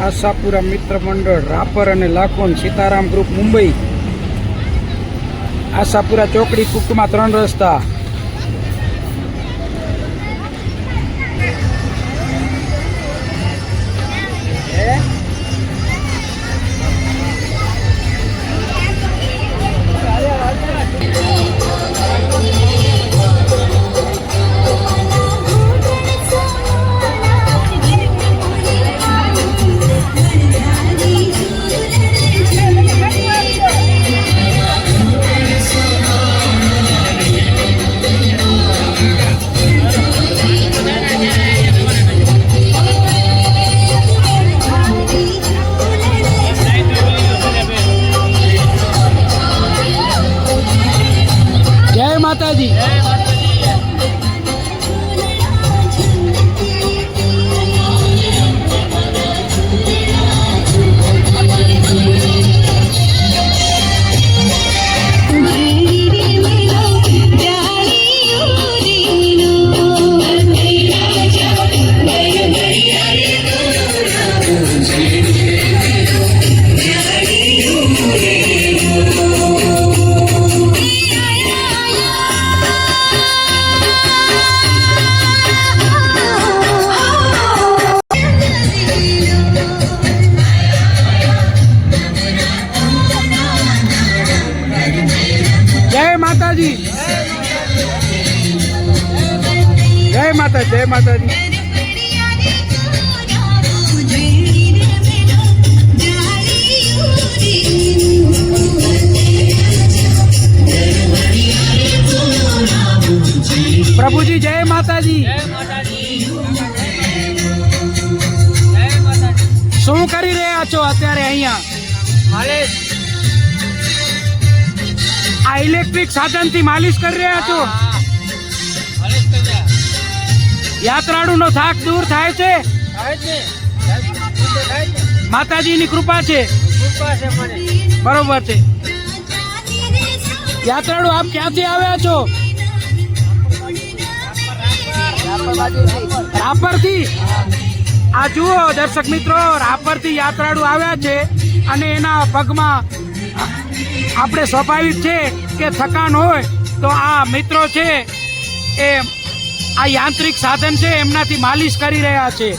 આશાપુરા મિત્ર મંડળ રાપર અને લાખોન સીતારામ ગ્રુપ મુંબઈ. આશાપુરા ચોકડી કુકમાં ત્રણ રસ્તા. માતાજી. શું કરી રહ્યા છો અત્યારે અહીંયા? આ ઇલેક્ટ્રિક સાધનથી માલિશ કરી રહ્યા છો? યાત્રાળુનો થાક દૂર થાય છે? માતાજીની કૃપા છે? બરોબર છે. યાત્રાળુ આપ ક્યાંથી આવ્યા છો? રાપરથી, આ જુઓ દર્શક મિત્રો, રાપરથી યાત્રાળુ આવ્યા છે અને એના પગમાં આપણે સ્વાભાવિક છે કે થકાન હોય તો આ મિત્રો છે એ આ યાંત્રિક સાધન છે, એમનાથી માલિશ કરી રહ્યા છે.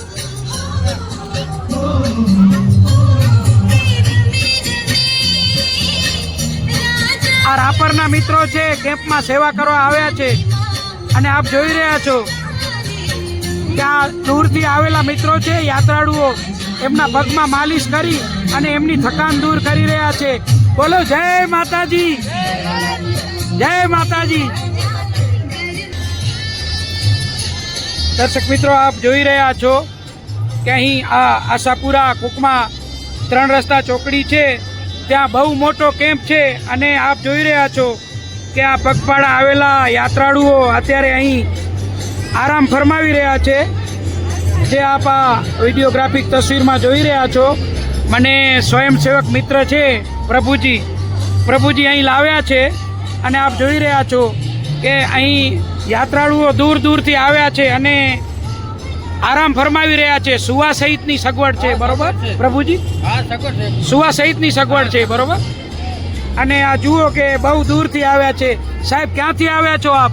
આ રાપરના મિત્રો છે, કેમ્પમાં સેવા કરવા આવ્યા છે. અને આપ જોઈ રહ્યા છો આ દૂરથી આવેલા મિત્રો છે, યાત્રાળુઓ, એમના પગમાં માલિશ કરી અને એમની થકાન દૂર કરી રહ્યા છે. બોલો, જય માતાજી! જય માતાજી! દર્શક મિત્રો, આપ જોઈ રહ્યા છો કે અહીં આ આશાપુરા કુકમાં ત્રણ રસ્તા ચોકડી છે. ત્યાં બહુ મોટો કેમ્પ છે અને આપ જોઈ રહ્યા છો કે આ પગપાળા આવેલા યાત્રાળુઓ અત્યારે અહીં આરામ ફરમાવી રહ્યા છે. જે આપ આ વિડીયોગ્રાફિક તસવીરમાં જોઈ રહ્યા છો. મને સ્વયંસેવક મિત્ર છે પ્રભુજી. પ્રભુજી અહીં લાવ્યા છે અને આપ જોઈ રહ્યા છો કે અહીં યાત્રાળુઓ દૂર દૂરથી આવ્યા છે અને આરામ ફરમાવી રહ્યા છે. સુવા સહિતની સગવડ છે બરોબર? પ્રભુજી? સુવા સહિતની સગવડ છે બરોબર? અને આ જુઓ કે બહુ દૂરથી આવ્યા છે. સાહેબ ક્યાંથી આવ્યા છો આપ?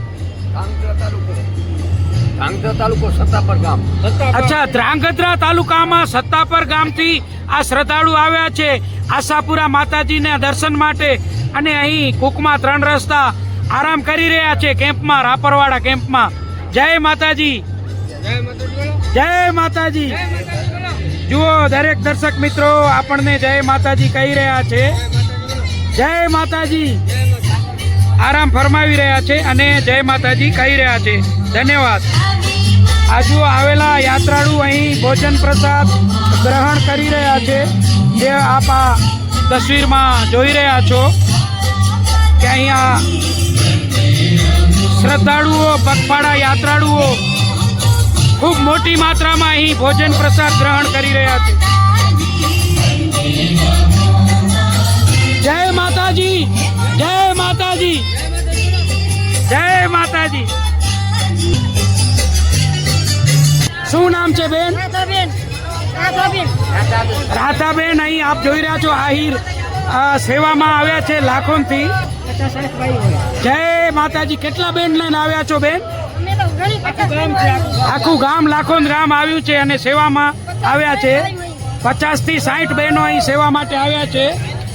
ધાંગધ્રા તાલુકો સત્તાપર ગામ. અચ્છા ધ્રાંગધ્રા તાલુકામાં સત્તાપર ગામથી આ શ્રદ્ધાળુ આવ્યા છે આશાપુરા માતાજીના દર્શન માટે અને અહીં કુકમાં ત્રણ રસ્તા આરામ કરી રહ્યા છે કેમ્પમાં રાપરવાડા કેમ્પમાં. જય માતાજી. જય માતાજી. જુઓ દરેક દર્શક મિત્રો આપણને જય માતાજી કહી રહ્યા છે. જય માતાજી. આરામ ફરમાવી રહ્યા છે અને જય માતાજી કહી રહ્યા છે. ધન્યવાદ. આજુ આવેલા યાત્રાળુ અહીં ભોજન પ્રસાદ ગ્રહણ કરી રહ્યા છે. જે આપ આ તસવીરમાં જોઈ રહ્યા છો કે અહીંયા શ્રદ્ધાળુઓ, પગપાળા યાત્રાળુઓ ખૂબ મોટી માત્રામાં અહીં ભોજન પ્રસાદ ગ્રહણ કરી રહ્યા છે. જય માતાજી જય માતાજી જય માતાજી. શું નામ છે બેન? બેન રાધાબેન. અહીં આપ જોઈ રહ્યા છો આહિર સેવામાં આવ્યા છે લાખોનથી. જય માતાજી કેટલા બેન લઈને આવ્યા છો બેન? આખું ગામ લાખોન ગામ આવ્યું છે અને સેવામાં આવ્યા છે. પચાસથી સાઠ બહેનો અહીં સેવા માટે આવ્યા છે.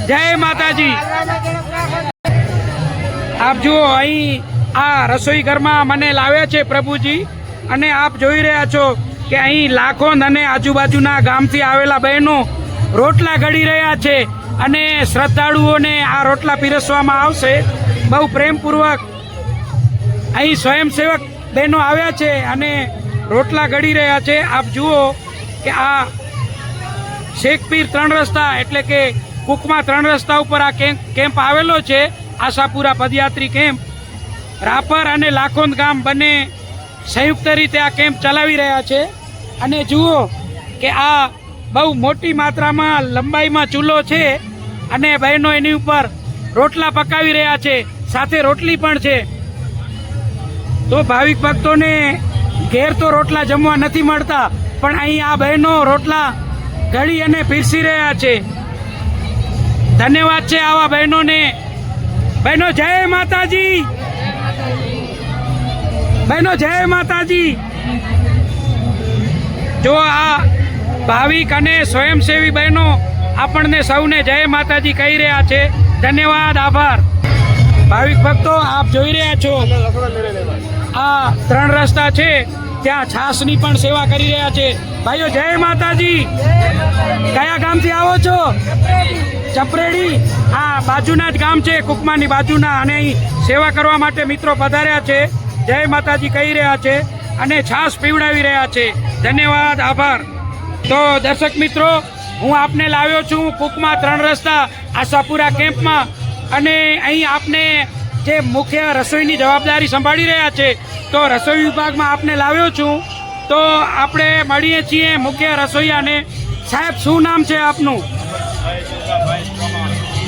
જય માતાજી. આપ જુઓ અહીં આ રસોઈ ઘરમાં મને લાવ્યા છે પ્રભુજી. અને આપ જોઈ રહ્યા છો કે અહીં લાખોન અને આજુબાજુના ગામથી આવેલા બહેનો રોટલા ઘડી રહ્યા છે અને શ્રદ્ધાળુઓને આ રોટલા પીરસવામાં આવશે. બહુ પ્રેમપૂર્વક અહીં સ્વયંસેવક બહેનો આવ્યા છે અને રોટલા ઘડી રહ્યા છે. આપ જુઓ કે આ શેખપીર ત્રણ રસ્તા એટલે કે કુકમાં ત્રણ રસ્તા ઉપર આ કેમ્પ કેમ્પ આવેલો છે. આશાપુરા પદયાત્રી કેમ્પ. રાપર અને લાખોંદ ગામ બંને સંયુક્ત રીતે આ કેમ્પ ચલાવી રહ્યા છે. અને જુઓ કે આ બહુ મોટી માત્રામાં લંબાઈમાં ચૂલો છે અને બહેનો એની ઉપર રોટલા પકાવી રહ્યા છે, સાથે રોટલી પણ છે. તો ભાવિક ભક્તોને ઘેર તો રોટલા જમવા નથી મળતા, પણ અહીં આ બહેનો રોટલા ઘડી અને પીરસી રહ્યા છે. ધન્યવાદ છે આવા બહેનોને. બહેનો, જય માતાજી! બહેનો, જય માતાજી. જો આ ભાવિક અને સ્વયંસેવી બહેનો આપણને સૌને જય માતાજી કહી રહ્યા છે. ધન્યવાદ, આભાર. ભાવિક ભક્તો, આપ જોઈ રહ્યા છો. આ ત્રણ રસ્તા છે. ત્યાં છાસની પણ સેવા કરી રહ્યા છે. ભાઈઓ, જય માતાજી. કયા ગામથી આવો છો? ચપરેડી. આ બાજુના જ ગામ છે. કુકમાની બાજુના અને અહીં સેવા કરવા માટે મિત્રો પધાર્યા છે. જય માતાજી કહી રહ્યા છે અને છાશ પીવડાવી રહ્યા છે. ધન્યવાદ, આભાર. તો દર્શક મિત્રો, હું આપને લાવ્યો છું કુકમાં ત્રણ રસ્તા આશાપુરા કેમ્પમાં અને અહીં આપને જે મુખ્ય રસોઈની જવાબદારી સંભાળી રહ્યા છે, તો રસોઈ વિભાગમાં આપને લાવ્યો છું. તો આપણે મળીએ છીએ મુખ્ય રસોઈયાને. સાહેબ, શું નામ છે આપનું?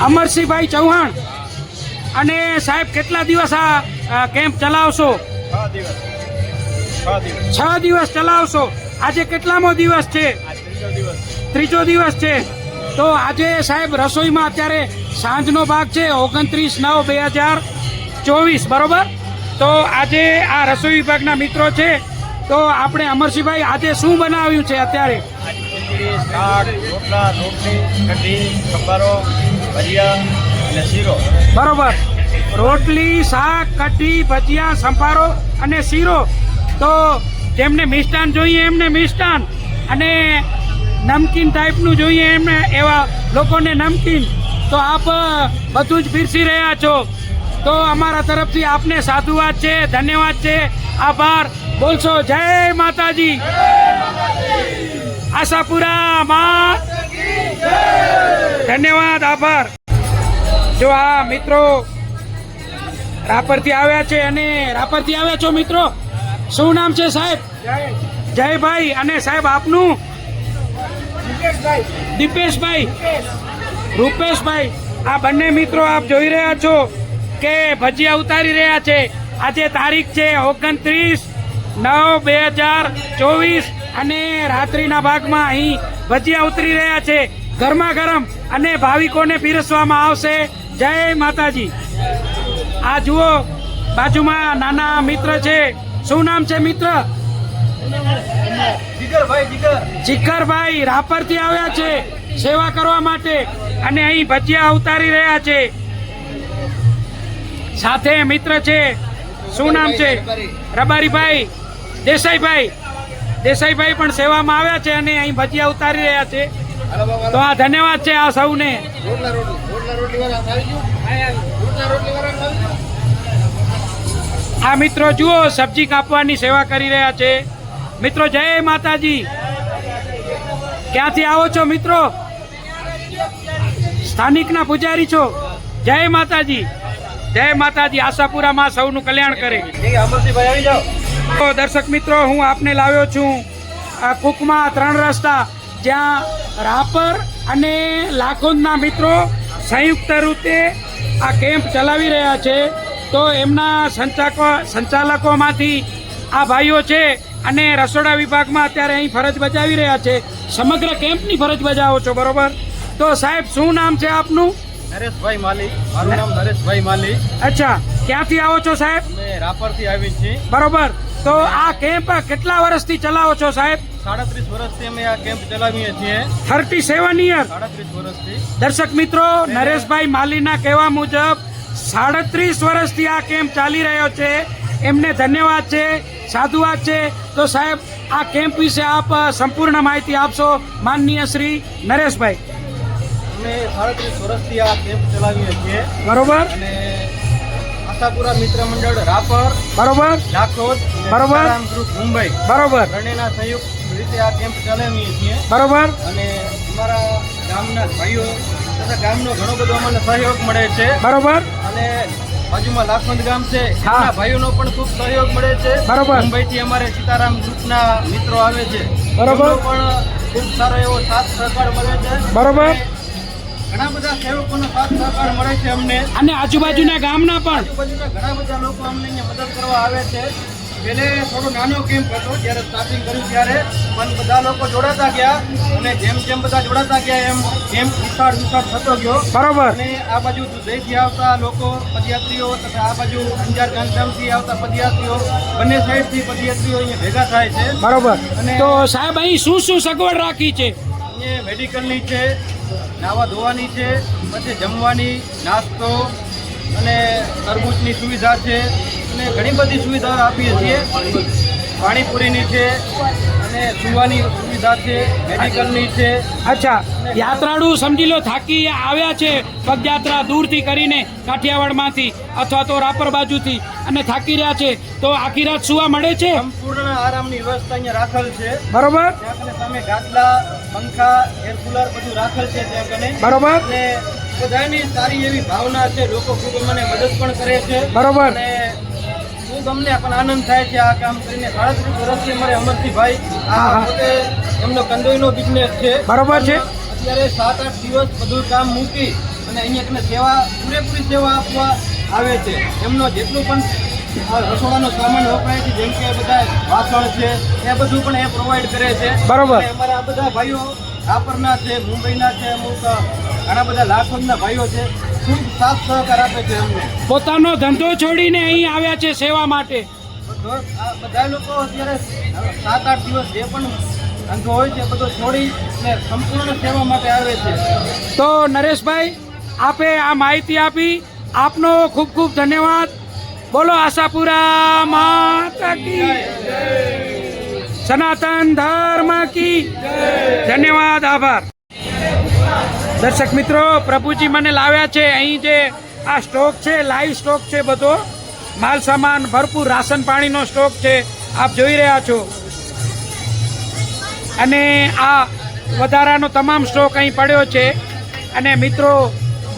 અમરસિંહભાઈ ચૌહાણ. અને સાહેબ, કેટલા દિવસ આ કેમ્પ ચલાવશો? છ દિવસ. ચલાવશો. આજે કેટલામો દિવસ છે? ત્રીજો દિવસ. છે. તો આજે સાહેબ રસોઈમાં અત્યારે સાંજનો ભાગ છે ઓગણત્રીસ નવ બે હજાર ચોવીસ બરોબર? તો આજે આ રસોઈ વિભાગના મિત્રો છે. તો આપણે અમરસિંહભાઈ આજે શું બનાવ્યું છે અત્યારે? બરોબર. રોટલી, શાક, કઢી, ભજીયા, સંભારો અને શીરો. તો જેમને મિષ્ટાન જોઈએ એમને મિષ્ટાન. અને નમકીન ટાઈપનું જોઈએ એમને એવા લોકોને નમકીન. તો આપ બધું જ પીરસી રહ્યા છો. તો અમારા તરફથી આપને સાધુવાદ છે, ધન્યવાદ છે. આભાર. બોલશો જય માતાજી. આશાપુરા મા. ધન્યવાદ, આભાર. જો આ મિત્રો રાપરથી આવ્યા છે અને રાપરથી આવ્યા છો મિત્રો. શું નામ છે સાહેબ? જયભાઈ. અને સાહેબ, આપનું? દીપેશભાઈ. રૂપેશભાઈ, આ બંને મિત્રો આપ જોઈ રહ્યા છો કે ભજીયા ઉતારી રહ્યા છે. આજે તારીખ છે ઓગણત્રીસ નવ બે હજાર ચોવીસ અને રાત્રિના ભાગમાં અહીં ભજીયા ઉતરી રહ્યા છે. ગરમા ગરમ અને ભાવિકોને પીરસવામાં આવશે. જય માતાજી. આ જુઓ બાજુમાં નાના મિત્ર છે. શું નામ છે મિત્ર? જીગરભાઈ રાપરથી આવ્યા છે સેવા કરવા માટે અને અહીં ભજીયા ઉતારી રહ્યા છે. સાથે મિત્ર છે. શું નામ છે? રબારીભાઈ દેસાઈભાઈ. દેસાઈભાઈ પણ સેવામાં આવ્યા છે અને અહીં ભજીયા ઉતારી રહ્યા છે. તો આ ધન્યવાદ છે આ સૌને. આ મિત્રો જુઓ, સબ્જી કાપવાની સેવા કરી રહ્યા છે. મિત્રો, જય માતાજી. ક્યાંથી આવો છો મિત્રો? સ્થાનિકના પૂજારી છો? જય માતાજી. જય માતાજી, આશાપુરામાં સૌનું કલ્યાણ કરે. તો દર્શક મિત્રો, હું આપને લાવ્યો છું કુકમાં ત્રણ રસ્તા, જ્યાં રાપર અને લાખોદના મિત્રો સંયુક્ત રીતે આ કેમ્પ ચલાવી રહ્યા છે તો એમના સંચાલકો સંચાલકોમાંથી આ ભાઈઓ છે અને રસોડા વિભાગમાં અત્યારે અહીં ફરજ બજાવી રહ્યા છે. સમગ્ર કેમ્પની ફરજ બજાવો છો બરોબર? તો સાહેબ શું નામ છે આપનું? નરેશભાઈ માલી મારું નામ નરેશભાઈ માલી અચ્છા ક્યાંથી આવો છો સાહેબ? રાપરથી આવી છીએ. બરોબર. તો આ કેમ્પ કેટલા વર્ષથી ચલાવો છો સાહેબ? સાડત્રીસ વર્ષથી અમે આ કેમ્પ ચલાવીએ છીએ. Thirty seven year. સાડત્રીસ વર્ષથી. દર્શક મિત્રો નરેશભાઈ માલીના કહેવા મુજબ સાડત્રીસ વર્ષથી આ કેમ્પ ચાલી રહ્યો છે. એમને ધન્યવાદ છે સાધુવાદ છે. તો સાહેબ આ કેમ્પ વિશે આપ સંપૂર્ણ માહિતી આપશો માનનીય શ્રી નરેશભાઈ. અમે સાડત્રીસ વર્ષથી આ કેમ્પ ચલાવીએ છીએ. બરોબર. અને આશાપુરા મિત્ર મંડળ રાપર બરોબર? લાખોદ બરોબર. ગ્રુપ મુંબઈ. બરોબર. બંનેના સંયુક્ત રીતે આ કેમ્પ ચલાવીએ છીએ. બરોબર? અને અમારા ગામના ભાઈઓ તથા ગામનો ઘણો બધો અમને સહયોગ મળે છે. બરોબર? અને બાજુમાં લાખવંદ ગામ છે. હા. ભાઈઓનો પણ ખૂબ સહયોગ મળે છે. બરોબર. મુંબઈથી અમારે સીતારામ ગ્રુપના મિત્રો આવે છે. બરોબર. પણ ખૂબ સારો એવો સાથ સહકાર મળે છે. બરોબર. ઘણા બધા સેવકોનો સાથ સહકાર મળે છે અમને. અને આજુબાજુના ગામના પણ. આજુબાજુના ઘણા બધા લોકો અમને અહીંયા મદદ કરવા આવે છે. પહેલે થોડો નાનો કેમ્પ હતો જ્યારે સ્ટાર્ટિંગ કર્યું ત્યારે. પણ બધા લોકો જોડાતા ગયા અને જેમ જેમ બધા જોડાતા ગયા એમ કેમ્પ વિશાળ વિશાળ થતો ગયો. બરાબર. અને આ બાજુ દુધઈથી આવતા લોકો પદયાત્રીઓ તથા આ બાજુ અંજાર ગાંધીધામથી આવતા પદયાત્રીઓ બંને સાઈડથી પદયાત્રીઓ અહીંયા ભેગા થાય છે. બરાબર. અને- તો સાહેબ અહીં શું શું સગવડ રાખી છે? અહીંયા મેડિકલની છે નાવા ધોવાની છે, પછી જમવાની, નાસ્તો અને તરબૂચની સુવિધા છે. અને ઘણી બધી સુવિધાઓ આપીએ છીએ. પાણીપુરીની છે અને સુવાની સુવિધા છે મેડિકલની છે. અચ્છા યાત્રાળુ સમજી લો થાકી આવ્યા છે પગયાત્રા દૂરથી કરીને કાઠિયાવાડમાંથી અથવા તો રાપર બાજુથી અને થાકી રહ્યા છે તો આખી રાત સુવા મળે છે? સંપૂર્ણ આરામની વ્યવસ્થા અહીંયા રાખેલ છે. બરોબર. તમે ગાદલા પંખા એર કુલર બધું રાખેલ છે ત્યાં કને. બરોબર. અને બધાની સારી એવી ભાવના છે લોકો ખૂબ મને મદદ પણ કરે છે. બરોબર. અને ખૂબ તમને પણ આનંદ થાય છે આ કામ કરીને સાડત્રીસ વર્ષથી અમારે અમરસિંહભાઈ હા, આ પોતે એમનો કંદોઈનો બિઝનેસ છે. બરોબર છે. અત્યારે સાત આઠ દિવસ બધું કામ મૂકી અને અહીંયા કને સેવા પૂરેપૂરી સેવા આપવા આવે છે. એમનો જેટલું પણ રસોડાનો સામાન વપરાય છે જેમ કે બધા વાસણ છે એ બધું પણ એ પ્રોવાઈડ કરે છે. બરોબર. અમારા આ બધા ભાઈઓ રાપરના છે મુંબઈના છે અમુક ઘણા બધા લાખોના ભાઈઓ છે. સાથ સહકાર આપે છે અમને પોતાનો ધંધો છોડીને અહીં આવ્યા છે સેવા માટે. બધો લોકો અત્યારે સાત આઠ દિવસ જે પણ ધંધો હોય છે બધો છોડી અને સંપૂર્ણ સેવા માટે આવે છે. તો નરેશભાઈ આપે આ માહિતી આપી. આપનો ખૂબ ખૂબ ધન્યવાદ. બોલો આશાપુરા માતા કી સનાતન ધર્મ કી ધન્યવાદ આભાર. દર્શક મિત્રો, પ્રભુજી મને લાવ્યા છે. અહીં જે આ સ્ટોક છે, લાઈવ સ્ટોક છે બધો. માલ સામાન, ભરપૂર રાશન પાણીનો સ્ટોક છે. આપ જોઈ રહ્યા છો. અને આ વધારાનો તમામ સ્ટોક અહીં પડ્યો છે. અને મિત્રો,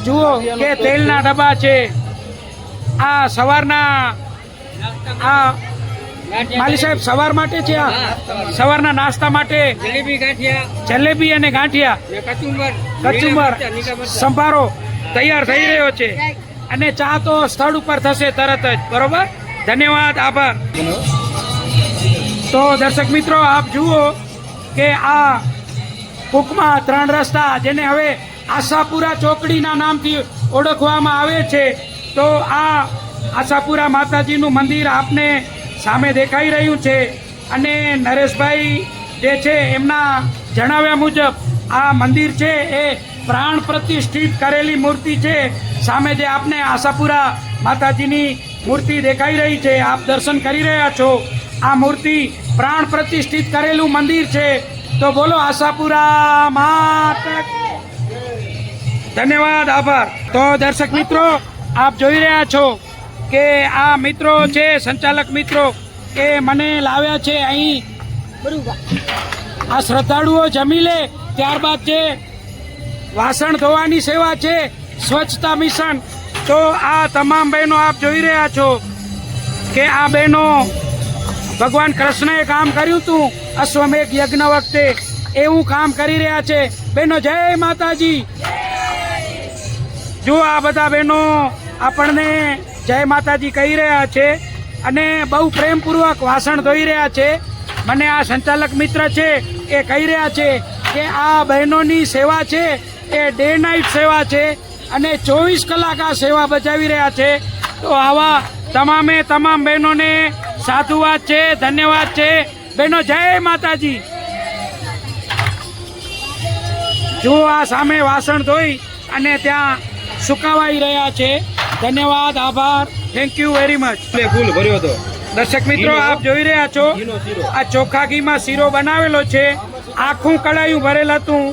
જુઓ કે તેલના ડબ્બા છે. આ સવારના આ માલી સાહેબ સવાર માટે છે આ? સવારના નાસ્તા માટે? જલેબી ગાંઠિયા. જલેબી અને ગાંઠિયા? કચુંબર. સંભારો તૈયાર થઈ રહ્યો છે. અને ચા તો સ્થળ ઉપર થશે તરત જ બરોબર? ધન્યવાદ આભાર. તો દર્શક મિત્રો આપ જુઓ કે આ કુકમાં ત્રણ રસ્તા જેને હવે આશાપુરા ચોકડીના નામથી ઓળખવામાં આવે છે તો આ આશાપુરા માતાજીનું મંદિર આપને સામે દેખાઈ રહ્યું છે. અને નરેશભાઈ જે છે એમના જણાવ્યા મુજબ આ મંદિર છે એ પ્રાણ પ્રતિષ્ઠિત કરેલી મૂર્તિ છે. સામે જે આપને આશાપુરા માતાજીની મૂર્તિ દેખાઈ રહી છે, આપ દર્શન કરી રહ્યા છો. આ મૂર્તિ પ્રાણ પ્રતિષ્ઠિત કરેલું મંદિર છે. તો બોલો આશાપુરા માતા. ધન્યવાદ, આભાર. તો દર્શક મિત્રો, આપ જોઈ રહ્યા છો કે આ મિત્રો છે, સંચાલક મિત્રો, એ મને લાવ્યા છે અહીં. આ શ્રદ્ધાળુઓ જમી લે, ત્યારબાદ છે વાસણ ધોવાની સેવા છે, સ્વચ્છતા મિશન, તો આ તમામ બહેનો આપ જોઈ રહ્યા છો કે આ બહેનો ભગવાન કૃષ્ણએ કામ કર્યું હતું અશ્વમેઘ યજ્ઞ વખતે. એવું કામ કરી રહ્યા છે. બહેનો, જય માતાજી. જો આ બધા બહેનો આપણને જય માતાજી કહી રહ્યા છે અને બહુ પ્રેમપૂર્વક વાસણ ધોઈ રહ્યા છે. મને આ સંચાલક મિત્ર છે એ કહી રહ્યા છે કે આ બહેનોની સેવા છે, એ ડે નાઇટ સેવા છે અને ચોવીસ કલાક આ સેવા બજાવી રહ્યા છે. તો આવા તમામે તમામ બહેનોને સાધુવાદ છે, ધન્યવાદ છે. બહેનો, જય માતાજી. જુઓ આ સામે વાસણ ધોઈ અને ત્યાં સુકાવાઈ રહ્યા છે. ધન્યવાદ આભાર. થેન્ક યુ વેરી મચ ફૂલ ભર્યો હતો. દર્શક મિત્રો આપ જોઈ રહ્યા છો આ ચોખા ઘીમાં શીરો બનાવેલો છે. આખું કડાયું ભરેલ હતું.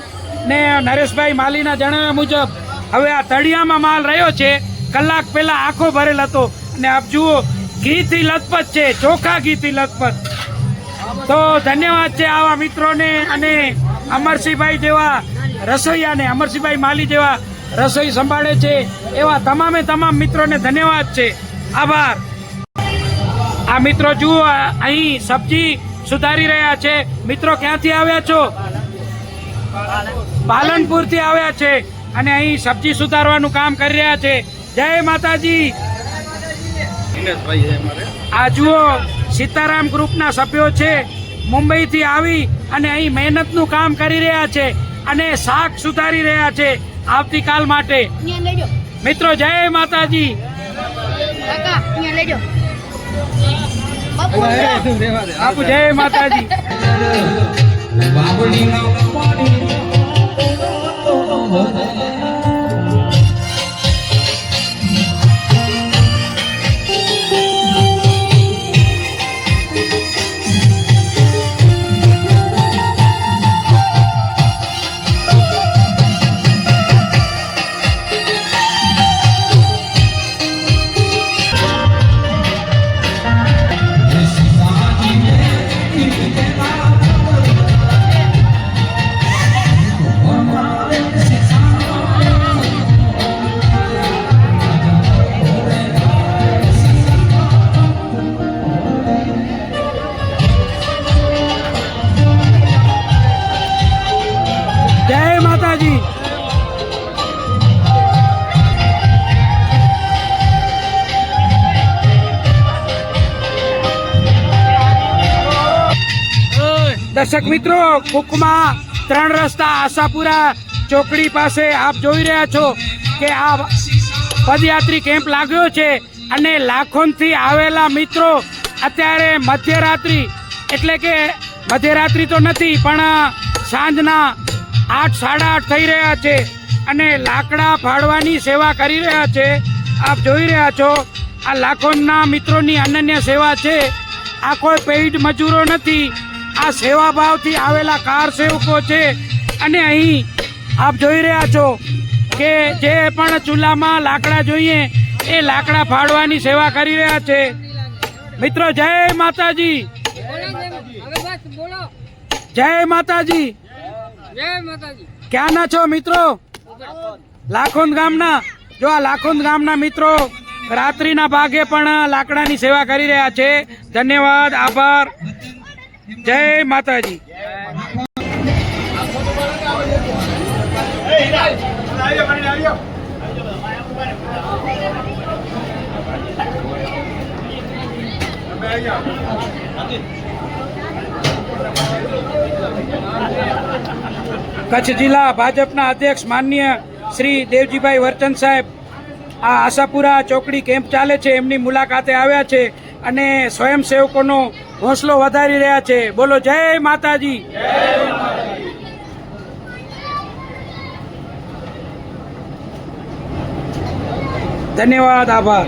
ને નરેશભાઈ માલીના જણાવ્યા મુજબ હવે આ તળિયામાં માલ રહ્યો છે. કલાક પહેલા આખો ભરેલ હતો. અને આપ જુઓ ઘીથી લથપથ છે ચોખા ઘીથી લથપથ. તો ધન્યવાદ છે આવા મિત્રોને અને અમરસિંહભાઈ જેવા રસોઈયાને અમરસિંહભાઈ માલી જેવા રસોઈ સંભાળે છે. એવા તમામે તમામ મિત્રોને ધન્યવાદ છે. આભાર. આ મિત્રો જુઓ, અહીં સબ્જી સુધારી રહ્યા છે. મિત્રો ક્યાંથી આવ્યા છો? પાલનપુરથી આવ્યા છે. અને અહીં સબ્જી સુધારવાનું કામ કરી રહ્યા છે. જય માતાજી. આ જુઓ, સીતારામ ગ્રુપના સભ્યો છે. મુંબઈથી આવી અને અહીં મહેનતનું કામ કરી રહ્યા છે અને શાક સુધારી રહ્યા છે. આવતીકાલ માટે. મિત્રો જય માતાજી. કાકા બાપુ જય માતાજી. જય દર્શક મિત્રો, કુકમાં ત્રણ રસ્તા આશાપુરા ચોકડી પાસે આપ જોઈ રહ્યા છો કે આ પદયાત્રી કેમ્પ લાગ્યો છે અને લાખોથી આવેલા મિત્રો અત્યારે મધ્યરાત્રિ, એટલે કે મધ્યરાત્રિ તો નથી, પણ સાંજના આઠ, સાડા આઠ થઈ રહ્યા છે અને લાકડા ફાડવાની સેવા કરી રહ્યા છે. આપ જોઈ રહ્યા છો, આ લાખોના મિત્રોની અનન્ય સેવા છે. આ કોઈ પેઇડ મજૂરો નથી. આ સેવાભાવથી આવેલા કાર સેવકો છે. અને અહીં આપ જોઈ રહ્યા છો કે જે પણ ચૂલામાં લાકડા જોઈએ, એ લાકડા ફાડવાની સેવા કરી રહ્યા છે. મિત્રો, જય માતાજી. જય માતાજી. ક્યાંના છો મિત્રો? લાખોંદ ગામના. જો આ લાખોંદ ગામના મિત્રો, રાત્રિના ભાગે પણ લાકડાની સેવા કરી રહ્યા છે. ધન્યવાદ, આભાર. જય માતાજી. કચ્છ જિલ્લા ભાજપના અધ્યક્ષ માન્ય શ્રી દેવજીભાઈ વર્ચન સાહેબ આ આશાપુરા ચોકડી કેમ્પ ચાલે છે. એમની મુલાકાતે આવ્યા છે અને સ્વયંસેવકોનો હોંસલો વધારી રહ્યા છે. બોલો જય માતાજી. ધન્યવાદ આભાર.